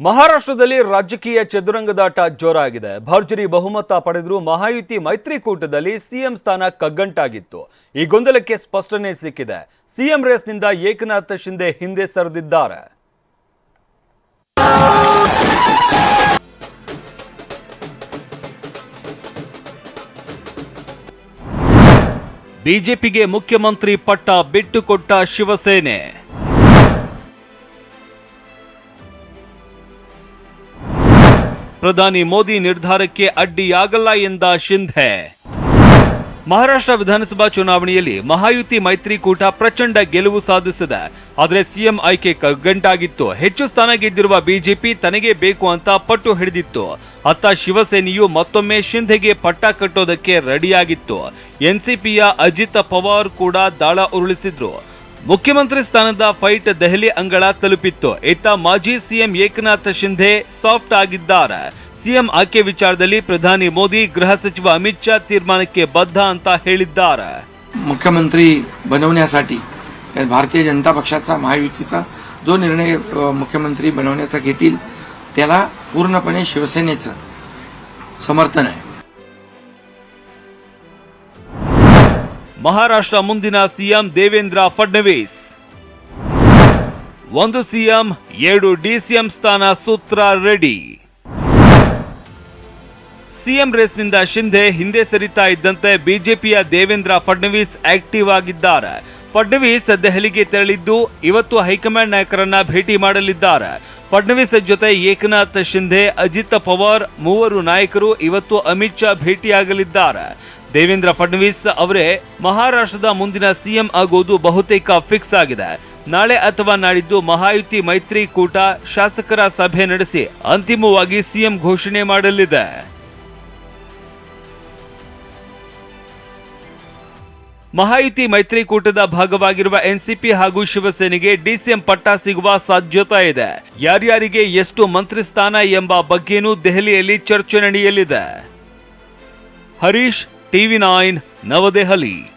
ಮಹಾರಾಷ್ಟ್ರದಲ್ಲಿ ರಾಜಕೀಯ ಚದುರಂಗದಾಟ ಜೋರಾಗಿದೆ. ಭರ್ಜರಿ ಬಹುಮತ ಪಡೆದರೂ ಮಹಾಯುತಿ ಮೈತ್ರಿಕೂಟದಲ್ಲಿ ಸಿಎಂ ಸ್ಥಾನ ಕಗ್ಗಂಟಾಗಿತ್ತು. ಈ ಗೊಂದಲಕ್ಕೆ ಸ್ಪಷ್ಟನೆ ಸಿಕ್ಕಿದೆ. ಸಿಎಂ ರೇಸ್ನಿಂದ ಏಕನಾಥ ಶಿಂದೆ ಹಿಂದೆ ಸರಿದಿದ್ದಾರೆ. ಬಿಜೆಪಿಗೆ ಮುಖ್ಯಮಂತ್ರಿ ಪಟ್ಟ ಬಿಟ್ಟುಕೊಟ್ಟ ಶಿವಸೇನೆ. ಪ್ರಧಾನಿ ಮೋದಿ ನಿರ್ಧಾರಕ್ಕೆ ಅಡ್ಡಿಯಾಗಲ್ಲ ಎಂದ ಶಿಂಧೆ. ಮಹಾರಾಷ್ಟ್ರ ವಿಧಾನಸಭಾ ಚುನಾವಣೆಯಲ್ಲಿ ಮಹಾಯುತಿ ಮೈತ್ರಿಕೂಟ ಪ್ರಚಂಡ ಗೆಲುವು ಸಾಧಿಸಿದೆ. ಆದರೆ ಸಿಎಂ ಆಯ್ಕೆ ಕಗ್ಗಂಟಾಗಿತ್ತು ಹೆಚ್ಚು ಸ್ಥಾನ ಗೆದ್ದಿರುವ ಬಿಜೆಪಿ ತನಗೆ ಬೇಕು ಅಂತ ಪಟ್ಟು ಹಿಡಿದಿತ್ತು. ಅತ್ತ ಶಿವಸೇನೆಯು ಮತ್ತೊಮ್ಮೆ ಶಿಂಧೆಗೆ ಪಟ್ಟ ಕಟ್ಟೋದಕ್ಕೆ ರೆಡಿಯಾಗಿತ್ತು. ಎನ್ಸಿಪಿಯ ಅಜಿತ್ ಪವಾರ್ ಕೂಡ ದಾಳ ಉರುಳಿಸಿದ್ರು. ಮುಖ್ಯಮಂತ್ರಿ ಸ್ಥಾನದ ಫೈಟ್ ದೆಹಲಿ ಅಂಗಳ ತಲುಪಿತ್ತು ಇತ್ತ ಮಾಜಿ ಸಿಎಂ ಏಕನಾಥ್ ಶಿಂಧೆ ಸಾಫ್ಟ್ ಆಗಿದ್ದಾರೆ ಸಿಎಂ ಆಯ್ಕೆ ವಿಚಾರದಲ್ಲಿ ಪ್ರಧಾನಿ ಮೋದಿ ಗೃಹ ಸಚಿವ ಅಮಿತ್ ಶಾ ತೀರ್ಮಾನಕ್ಕೆ ಬದ್ಧ ಅಂತ ಹೇಳಿದ್ದಾರೆ मुख्यमंत्री बनवण्यासाठी या भारतीय जनता पक्षाचा महायुतीचा जो निर्णय अ, मुख्यमंत्री बनवण्याचा घेतील त्याला पूर्णपणे शिवसेनेचं समर्थन आहे ಮಹಾರಾಷ್ಟ್ರ ಮುಂದಿನ ಸಿಎಂ ದೇವೇಂದ್ರ ಫಡ್ನವೀಸ್. ಒಂದು ಸಿಎಂ, ಎರಡು ಡಿಸಿಎಂ ಸ್ಥಾನ ಸೂತ್ರ ರೆಡಿ. ಸಿಎಂ ರೇಸ್ನಿಂದ ಶಿಂಧೆ ಹಿಂದೆ ಸರಿತಾ ಇದ್ದಂತೆ ಬಿಜೆಪಿಯ ದೇವೇಂದ್ರ ಫಡ್ನವೀಸ್ ಆಕ್ಟಿವ್ ಆಗಿದ್ದಾರೆ. ಫಡ್ನವೀಸ್ ದೆಹಲಿಗೆ ತೆರಳಿದ್ದು, ಇವತ್ತು ಹೈಕಮಾಂಡ್ ನಾಯಕರನ್ನ ಭೇಟಿ ಮಾಡಲಿದ್ದಾರೆ. ಫಡ್ನವೀಸ್ ಜೊತೆ ಏಕನಾಥ್ ಶಿಂಧೆ, ಅಜಿತ್ ಪವಾರ್ ಮೂವರು ನಾಯಕರು ಇವತ್ತು ಅಮಿತ್ ಶಾ ಭೇಟಿಯಾಗಲಿದ್ದಾರೆ. ದೇವೇಂದ್ರ ಫಡ್ನವೀಸ್ ಅವರೇ ಮಹಾರಾಷ್ಟ್ರದ ಮುಂದಿನ ಸಿಎಂ ಆಗುವುದು ಬಹುತೇಕ ಫಿಕ್ಸ್ ಆಗಿದೆ. ನಾಳೆ ಅಥವಾ ನಾಡಿದ್ದು ಮಹಾಯುತಿ ಮೈತ್ರಿಕೂಟ ಶಾಸಕರ ಸಭೆ ನಡೆಸಿ ಅಂತಿಮವಾಗಿ ಸಿಎಂ ಘೋಷಣೆ ಮಾಡಲಿದೆ. ಮಹಾಯುತಿ ಮೈತ್ರಿಕೂಟದ ಭಾಗವಾಗಿರುವ ಎನ್ಸಿಪಿ ಹಾಗೂ ಶಿವಸೇನೆಗೆ ಡಿಸಿಎಂ ಪಟ್ಟ ಸಿಗುವ ಸಾಧ್ಯತೆ ಇದೆ. ಯಾರ್ಯಾರಿಗೆ ಎಷ್ಟು ಮಂತ್ರಿ ಸ್ಥಾನ ಎಂಬ ಬಗ್ಗೆನೂ ದೆಹಲಿಯಲ್ಲಿ ಚರ್ಚೆ ನಡೆಯಲಿದೆ. Harish, TV nine, Navadehali.